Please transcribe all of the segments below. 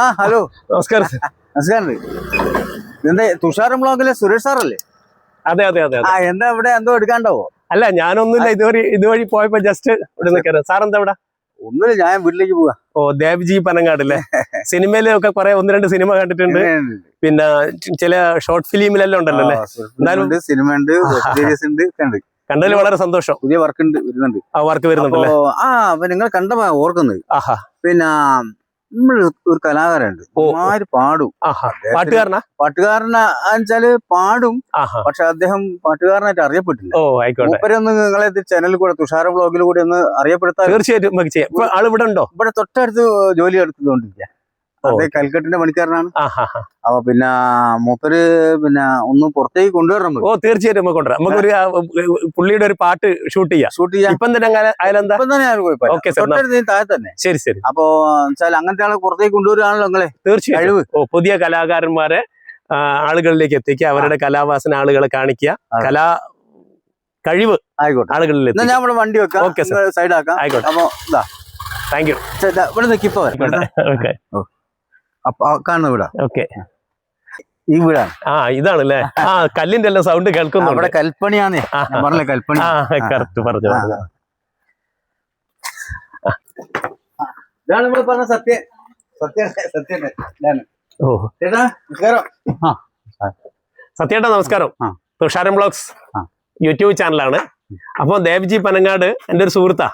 ആ ഹലോ. നമസ്കാരം നമസ്കാരം. എന്താ തുഷാരം ബ്ലോഗിലെ സുരേഷ് സാറല്ലേ? അതെ അതെ അതെ ആ എന്താ ഇവിടെ എന്തോ എടുക്കാണ്ടാവോ? അല്ല ഞാനൊന്നുമില്ല. ഇതുവഴി ഇതുവഴി പോയപ്പോ ജസ്റ്റ് ഇവിടെ നിൽക്കാറ് സാർ എന്താ ഇവിടെ? ഒന്നുമില്ല ഞാൻ വീട്ടിലേക്ക് പോവാ. ഓ ദേവ്ജി പനങ്ങാടല്ലേ സിനിമയിലൊക്കെ കുറെ ഒന്ന് രണ്ട് സിനിമ കണ്ടിട്ടുണ്ട്. പിന്നെ ചില ഷോർട്ട് ഫിലിമിലെല്ലാം ഉണ്ടല്ലോ അല്ലേ? എന്തായാലും സിനിമ ഉണ്ട് സീരീസ് ഉണ്ട് കണ്ട് കണ്ടതിൽ വളരെ സന്തോഷം. പുതിയ വർക്ക് ഉണ്ട് വരുന്നുണ്ട്. ആ വർക്ക് വരുന്നുണ്ട് ആ നിങ്ങൾ കണ്ടപ്പോ ഓർക്കുന്നത്. ആഹാ. പിന്നെ നമ്മൾ ഒരു കലാകാരുണ്ട് ഒരുമാതിരി പാടും. പാട്ടുകാരന? പാട്ടുകാരനാ വെച്ചാൽ പാടും. പക്ഷെ അദ്ദേഹം പാട്ടുകാരനായിട്ട് അറിയപ്പെട്ടില്ല. ഓ ആയിക്കോട്ടെ. മൂപ്പരെ ഒന്ന് നിങ്ങളെ ചാനലിൽ കൂടെ തുഷാര ബ്ലോഗിൽ കൂടെ ഒന്ന് അറിയപ്പെടുത്താൻ തീർച്ചയായിട്ടും ആൾ ഇവിടെ ഉണ്ടോ? ഇവിടെ തൊട്ടടുത്ത് ജോലി എടുത്തുകൊണ്ടിരിക്കുക ഓ. അതെ കൽക്കട്ടിന്റെ പണിക്കാരനാണ്. അപ്പൊ പിന്നെ മൂപ്പര് പിന്നെ ഒന്ന് പുറത്തേക്ക് കൊണ്ടുവരണം ഓ തീർച്ചയായിട്ടും നമുക്ക് കൊണ്ടുവരാം. നമുക്കൊരു പുള്ളിയുടെ ഒരു പാട്ട് ഷൂട്ട് ചെയ്യാം. ഷൂട്ട് ചെയ്യാം. ഇപ്പം തന്നെ അതിലെന്താ ഇപ്പം തന്നെ കുഴപ്പമില്ല. താഴെ തന്നെ. ശരി ശരി. അപ്പോ വെച്ചാൽ അങ്ങനത്തെ ആളെ പുറത്തേക്ക് കൊണ്ടുവരാണല്ലോ നിങ്ങളെ. തീർച്ചയായും ഓ പുതിയ കലാകാരന്മാരെ ആളുകളിലേക്ക് എത്തിക്കുക അവരുടെ കലാവാസന ആളുകളെ കാണിക്കുക. കലാ കഴിവ് ആയിക്കോട്ടെ. ആളുകളിൽ ഞാൻ ഇവിടെ വണ്ടി വെക്കാം. Okay, sir. സൈഡ് ആക്കാം. ആയിക്കോട്ടെ. അപ്പൊ താങ്ക് യു. ഇവിടെ നിൽക്കിപ്പോ ഓക്കെ. കാണുന്ന വീടാ? ഓക്കെ. ഈ വീടാണ് ആ ഇതാണ് അല്ലേ ആ കല്ലിന്റെ എല്ലാം സൗണ്ട് അവിടെ കേൾക്കുന്നുണ്ട് പറഞ്ഞ കൽപ്പണി? ആ കറക്റ്റ് പറഞ്ഞു ഇതാണ് നമ്മൾ പറഞ്ഞ സത്യ. സത്യ സത്യ. ഓ. ചേട്ടാ നമസ്കാരം. സത്യേട്ടാ നമസ്കാരം. തുഷാരം ബ്ലോഗ്സ് യൂട്യൂബ് ചാനലാണ്. അപ്പോൾ ദേവ്ജി പനങ്ങാട് എന്റെ ഒരു സുഹൃത്താ.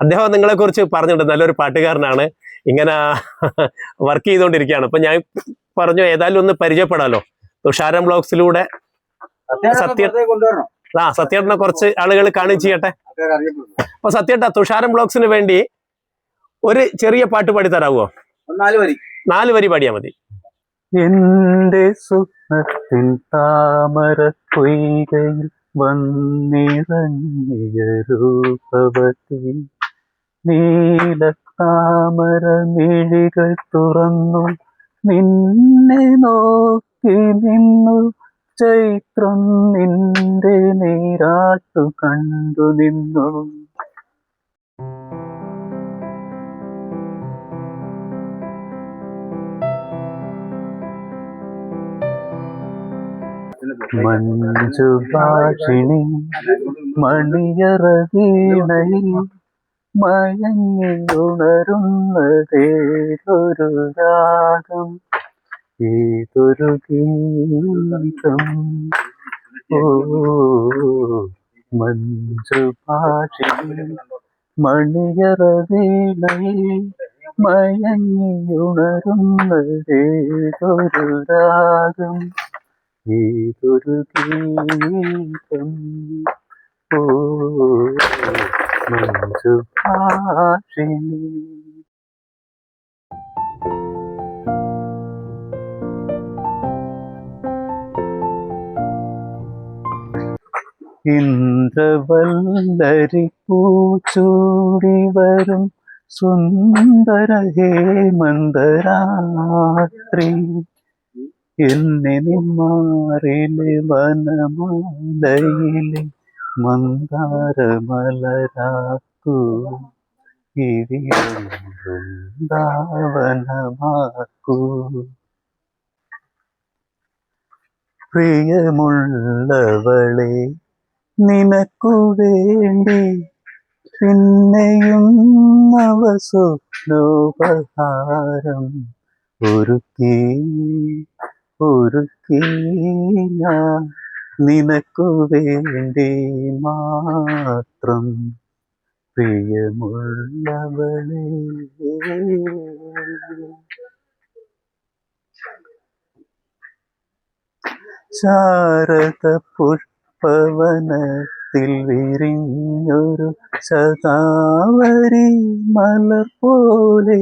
അദ്ദേഹം നിങ്ങളെ കുറിച്ച് പറഞ്ഞിട്ടുണ്ട്. നല്ലൊരു പാട്ടുകാരനാണ്. ഇങ്ങനെ വർക്ക് ചെയ്തുകൊണ്ടിരിക്കുകയാണ്. അപ്പൊ ഞാൻ പറഞ്ഞു ഏതായാലും ഒന്ന് പരിചയപ്പെടാലോ. തുഷാരം ബ്ലോഗ്സിലൂടെ സത്യം ആ സത്യേട്ടനെ കുറച്ച് ആളുകൾ കാണുകയും ചെയ്യട്ടെ. അപ്പൊ സത്യേട്ട തുഷാരം ബ്ലോഗ്സിന് വേണ്ടി ഒരു ചെറിയ പാട്ട് പാടി നാല് വരി. നാല് വരി പാടിയാ മതി. എന്റെ സ്വപ്നത്തിൻ താമര കൊയ്കയിൽ വന്നിറങ്ങിയ രൂപവതി. നീല താമര മിഴികൾ തുറന്നു. നിന്നെ നോക്കി നിന്നു. ചൈത്രം നിന്റെ നീരാട്ടു കണ്ടു നിന്നു. മഞ്ജുഭാഷിണി മണിയറ വീണയിൽ മയങ്ങിയുണരുന്നതേതൊരു രാഗം ഏതൊരു ഗീതം? ഓ മഞ്ചു പാഷി മണിയറവേളയിൽ മയങ്ങിയുണരുന്നതേതൊരു രാഗം ഏതൊരു ഗീതം? ഓ മഞ്ജുഭാഷിണി ഇന്ദ്രവല്ലരി പൂച്ചൂടി വരും സുന്ദര ഹേമന്തരാത്രി. എന്നെ നിന്മാറിലെ വനമാലയിലെ മന്ദാരമലരാക്കൂ. വൃന്ദാവനമാക്കൂ പ്രിയമുള്ളവളെ നിനക്കു വേണ്ടി പിന്നെയും നവസ്വപ്നോപഹാരം ഒരുക്കി ഒരുക്കി ഞാൻ നിനക്കു വേണ്ടി മാത്രം പ്രിയമുള്ളവളെ. ശാരദ പുഷ്പവനത്തിൽ വിരിഞ്ഞൊരു ശതാവരി മലർ പോലെ.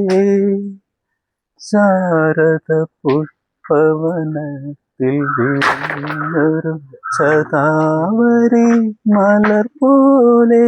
ശാരദ പുഷ്പവനത്തിൽ വിരിഞ്ഞൊരു ശതാവരി മലർ പോലെ